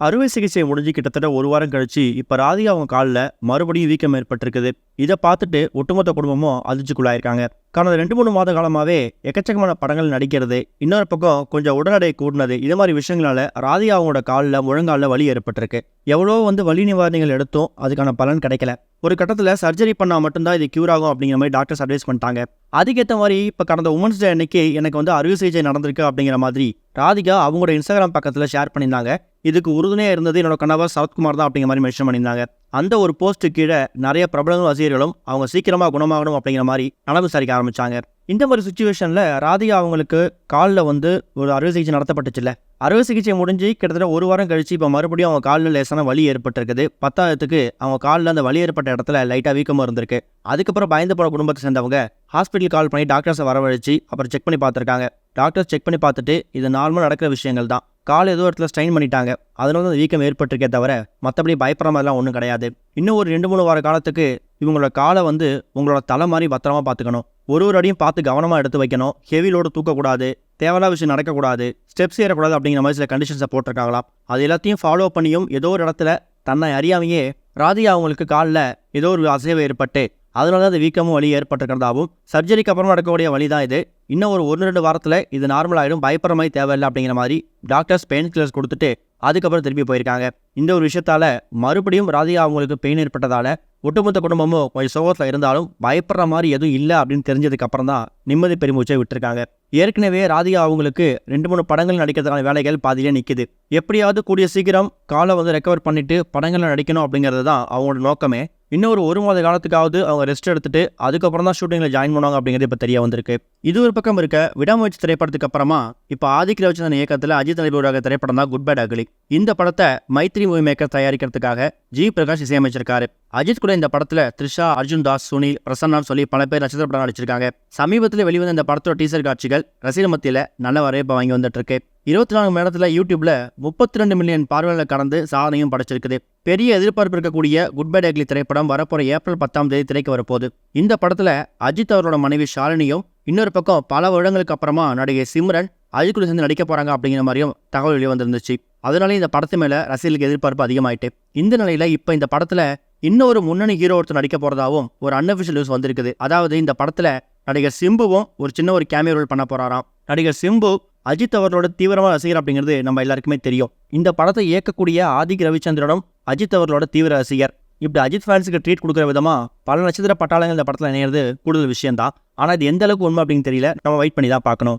அறுவை சிகிச்சை முடிஞ்சு கிட்டத்தட்ட ஒரு வாரம் கழிச்சு இப்போ ராதிகா அவங்க காலில் மறுபடியும் வீக்கம் ஏற்பட்டிருக்குது. இதை பார்த்துட்டு ஒட்டுமொத்த குடும்பமும் அதிர்ச்சிக்குள்ளாயிருக்காங்க. கடந்த ரெண்டு மூணு மாத காலமாகவே எக்கச்சக்கமான படங்கள் நடிக்கிறது. இன்னொரு பக்கம் கொஞ்சம் உடல் எடை கூடினது இது மாதிரி விஷயங்களால ராதிகா அவங்களோட காலில் முழங்காலில் வலி ஏற்பட்டிருக்கு. எவ்வளோ வந்து வலி நிவாரணிகள் எடுத்தும் அதுக்கான பலன் கிடைக்கல. ஒரு கட்டத்தில் சர்ஜரி பண்ணால் மட்டும்தான் இது க்யூர் ஆகும் அப்படிங்கிற மாதிரி டாக்டர்ஸ் அட்வைஸ் பண்ணிட்டாங்க. அதுக்கேற்ற மாதிரி இப்போ கடந்த உமன்ஸ் டே அன்னைக்கு எனக்கு வந்து அறுவை சிகிச்சை நடந்திருக்கு அப்படிங்கிற மாதிரி ராதிகா அவங்களோட இன்ஸ்டாகிராம் பக்கத்தில் ஷேர் பண்ணியிருந்தாங்க. இதுக்கு உறுதுணையாக இருந்தது என்னோட கணவர் சரத்குமார் தான் அப்படிங்கிற மாதிரி மென்ஷன் பண்ணியிருந்தாங்க. அந்த ஒரு போஸ்ட்டு கீழே நிறைய பிரபலங்களும் ரசிகர்களும் அவங்க சீக்கிரமாக குணமாகணும் அப்படிங்கிற மாதிரி நலம் விசாரிக்க ஆரம்பித்தாங்க இந்த மாதிரி சுச்சுவேஷனில் ராதிகா அவங்களுக்கு காலில் வந்து ஒரு அறுவை சிகிச்சை நடத்தப்பட்டுச்சுல்ல அறுவை சிகிச்சை முடிஞ்சு கிட்டத்தட்ட ஒரு வாரம் கழிச்சு இப்போ மறுபடியும் அவங்க காலில் லேசான வலி ஏற்பட்டிருக்குது. பத்தாயிரத்துக்கு அவங்க காலில் அந்த வலி ஏற்பட்ட இடத்துல லைட்டாக வீக்கமாக இருந்திருக்கு. அதுக்கப்புறம் பயந்து போன குடும்பத்தை சேர்ந்தவங்க ஹாஸ்பிட்டல் கால் பண்ணி டாக்டர்ஸை வரவழைச்சு அப்புறம் செக் பண்ணி பார்த்துருக்காங்க. டாக்டர்ஸ் செக் பண்ணி பார்த்துட்டு இது நார்மலாக நடக்கிற விஷயங்கள் தான். கால் ஏதோ இடத்துல ஸ்ட்ரெயின் பண்ணிட்டாங்க. அதனால தான் வீக்கம் ஏற்பட்டிருக்கே தவிர மற்றபடி பயப்படுற மாதிரிலாம் ஒன்றும் கிடையாது. இன்னும் ஒரு ரெண்டு மூணு வார காலத்துக்கு இவங்களோட காலை வந்து உங்களோட தலை மாதிரி பத்திரமா பார்த்துக்கணும். ஒரு ஒரு அடியும் பார்த்து கவனமாக எடுத்து வைக்கணும். ஹெவி லோடு தூக்கக்கூடாது. தேவையில்லாத விஷயம் நடக்கக்கூடாது. ஸ்டெப்ஸ் ஏறக்கூடாது அப்படிங்கிற மாதிரி சில கண்டிஷன்ஸை போட்டிருக்காங்களாம். அது எல்லாத்தையும் ஃபாலோ பண்ணியும் ஏதோ ஒரு இடத்துல தன்னை அறியாமையே ராதிகா அவங்களுக்கு காலில் ஏதோ ஒரு அசைவு ஏற்பட்டு அதனால தான் அந்த வீக்கமும் வலி ஏற்பட்டிருக்கிறதாகவும் சர்ஜரிக்கு அப்புறம் நடக்கக்கூடிய வழி தான் இது. இன்னும் ஒரு ஒன்று ரெண்டு வாரத்தில் இது நார்மல் ஆகிடும் பயப்படுற மாதிரி தேவையில்லை அப்படிங்கிற மாதிரி டாக்டர்ஸ் பெயின் கில்லர்ஸ் கொடுத்துட்டு அதுக்கப்புறம் திருப்பி போயிருக்காங்க. இந்த ஒரு விஷயத்தால் மறுபடியும் ராதிகா அவங்களுக்கு பெயின் ஏற்பட்டதால் ஒட்டுமொத்த குடும்பமும் கொஞ்சம் சோகத்தில் இருந்தாலும் பயப்படுற மாதிரி எதுவும் இல்லை அப்படின்னு தெரிஞ்சதுக்கு அப்புறம் தான் நிம்மதி பெருமூச்சை விட்டுருக்காங்க. ஏற்கனவே ராதிகா அவங்களுக்கு ரெண்டு மூணு படங்கள் நடிக்கிறதுக்கான வேலைகள் பாதியிலே நிற்குது எப்படியாவது கூடிய சீக்கிரம் காலை வந்து ரெக்கவர் பண்ணிட்டு படங்களில் நடிக்கணும் அப்படிங்கிறது தான் அவங்களோட நோக்கமே. இன்னும் ஒரு ஒரு மாத காலத்துக்காவது அவங்க ரெஸ்ட் எடுத்துட்டு அதுக்கப்புறம் தான் ஷூட்டிங்கில் ஜாயின் பண்ணுவாங்க அப்படிங்கிறது இப்போ தெரிய வந்திருக்கு. இது ஒரு பக்கம் இருக்க விடாமுயற்சி திரைப்படத்துக்கு அப்புறமா இப்போ ஆதிக் ரவிச்சந்திரன் இயக்கத்தில் அஜித் தலைவர் திரைப்படம் தான் குட் பேட் அகலி இந்த படத்தை மைத்ரி மூவி மேக்கர் தயாரிக்கிறதுக்காக ஜி பிரகாஷ் இசையமைச்சிருக்காரு. அஜித் கூட இந்த படத்துல த்ரிஷா அர்ஜுன் தாஸ் சுனில் பிரசன்னா சொல்லி பல பேர் நட்சத்திர படம் நடிச்சிருக்காங்க. சமீபத்தில் வெளிவந்த இந்த படத்தோட டீசர் காட்சிகள் ரசிகர் மத்தியில் நல்ல வரவேற்பை வாங்கி வந்துட்டு இருக்கு இருபத்தி நான்கு மணி நேரத்தில் யூடியூப்ல முப்பத்தி ரெண்டு மில்லியன் பார்வைகளை கடந்து சாதனையும் படைச்சிருக்குது. பெரிய எதிர்பார்ப்பு இருக்கக்கூடிய குட் பை டேக்லி திரைப்படம் வரப்போற ஏப்ரல் பத்தாம் தேதி திரைக்கு வரப்போகுது. இந்த படத்துல அஜித் அவரோட மனைவி ஷாலினியும் இன்னொரு பக்கம் பல வருடங்களுக்கு அப்புறமா நடிகை சிம்ரன் அஜித் கூட சேர்ந்து நடிக்க போகிறாங்க அப்படிங்கிற மாதிரியும் தகவல் வெளியே வந்திருந்துச்சு. அதனால இந்த படத்து மேலே ரசிகர்களுக்கு எதிர்பார்ப்பு அதிகமாயிட்டு இந்த நிலையில் இப்போ இந்த படத்தில் இன்னொரு முன்னணி ஹீரோ ஒருத்தர் நடிக்க போகிறதாவும் ஒரு அன்அஃபிஷியல் நியூஸ் வந்திருக்குது. அதாவது இந்த படத்தில் நடிகர் சிம்புவும் ஒரு சின்ன ஒரு கேமியோ ரோல் பண்ண போறாராம். நடிகர் சிம்பு அஜித் அவர்களோட தீவிரமான ரசிகர் அப்படிங்கிறது நம்ம எல்லாருக்குமே தெரியும். இந்த படத்தை இயக்கக்கூடிய ஆதிக் ரவிச்சந்திரனும் அஜித் அவர்களோட தீவிர ரசிகர். இப்படி அஜித் ஃபேன்ஸுக்கு ட்ரீட் கொடுக்குற விதமாக பல நட்சத்திர பட்டாளங்கள் இந்த படத்தில் இணையிறது கூடுதல் விஷயம் தான் ஆனால் இது எந்த அளவுக்கு உண்மை அப்படின்னு தெரியல. நம்ம வெயிட் பண்ணி தான் பார்க்கணும்.